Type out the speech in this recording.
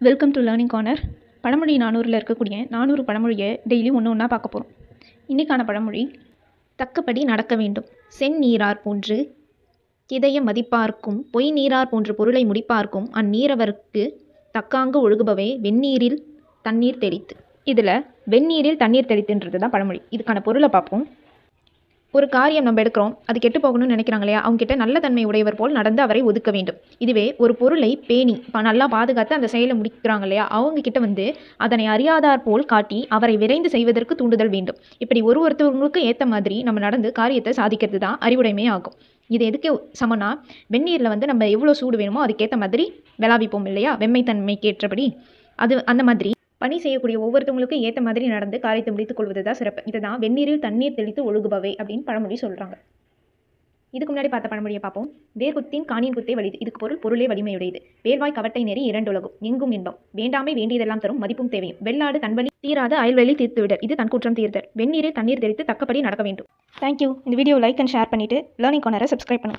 Welcome to learning corner பழமொழி நானூறில் இருக்கக்கூடிய நானூறு பழமொழியை டெய்லி ஒன்று ஒன்றா பார்க்க போகிறோம் இன்றைக்கான பழமொழி தக்கபடி நடக்க வேண்டும். செந்நீரார் போன்று கிதய மதிப்பார்க்கும் பொய் நீரார் போன்ற பொருளை முடிப்பார்க்கும் அந்நீரவர்க்கு தக்காங்கு ஒழுகுபவே வெந்நீரில் தண்ணீர் தெளித்து. இதில் வெந்நீரில் தண்ணீர் தெளித்துன்றது தான் பழமொழி. இதுக்கான பொருளை பார்ப்போம். ஒரு காரியம் நம்ம எடுக்கிறோம் அது கெட்டு போகணும்னு நினைக்கிறாங்க இல்லையா அவங்ககிட்ட நல்ல தன்மை உடையவர் போல் நடந்து அவரை ஒதுக்க வேண்டும். இதுவே ஒரு பொருளை பேணி இப்போ நல்லா பாதுகாத்து அந்த செயலை முடிக்கிறாங்க இல்லையா அவங்க கிட்ட வந்து அதனை அறியாதார் போல் காட்டி அவரை விரைந்து செய்வதற்கு தூண்டுதல் வேண்டும். இப்படி ஒரு ஒருத்தவங்களுக்கு ஏற்ற மாதிரி நம்ம நடந்து காரியத்தை சாதிக்கிறது தான் அறிவுடைமை ஆகும். இது எதுக்கு சமனா வெந்நீரில் வந்து நம்ம எவ்வளோ சூடு வேணுமோ அதுக்கேற்ற மாதிரி விளாவிப்போம் இல்லையா வெம்மைத்தன்மைக்கு ஏற்றபடி அது அந்த மாதிரி பணி செய்யக்கூடிய ஒவ்வொருத்தவங்களுக்கும் ஏற்ற மாதிரி நடந்து காரியத்தை முடித்துக் கொள்வது தான் சிறப்பு. இதை தான் வெந்நீரில் தண்ணீர் தெளித்து ஒழுகுபவை அப்படின்னு பழமொழி சொல்கிறாங்க இதுக்கு முன்னாடி பார்த்த பழமொழியை பார்ப்போம். வேர்குத்தின் காணியின் குத்தே வலிது இதுக்கு பொருள் பொருளே வலிமையுடையது. வேர்வாய் கவட்டை நெறி இரண்டுலகும் எங்கும் இன்பம். வேண்டாமை வேண்டியதெல்லாம் தரும் மதிப்பும் தேவையும். வெள்ளாடு தன்வழி தீராத அயல்வெளி தீர்த்து விட இது தன் குற்றம் தீர்த்தல். வெந்நீரை தண்ணீர் தெளித்து தக்கப்படி நடக்க வேண்டும். தேங்க்யூ இந்த வீடியோ லைக் அண்ட் ஷேர் பண்ணிவிட்டு லேர்னிங் கார்னரை சப்ஸ்கிரைப் பண்ணுங்கள்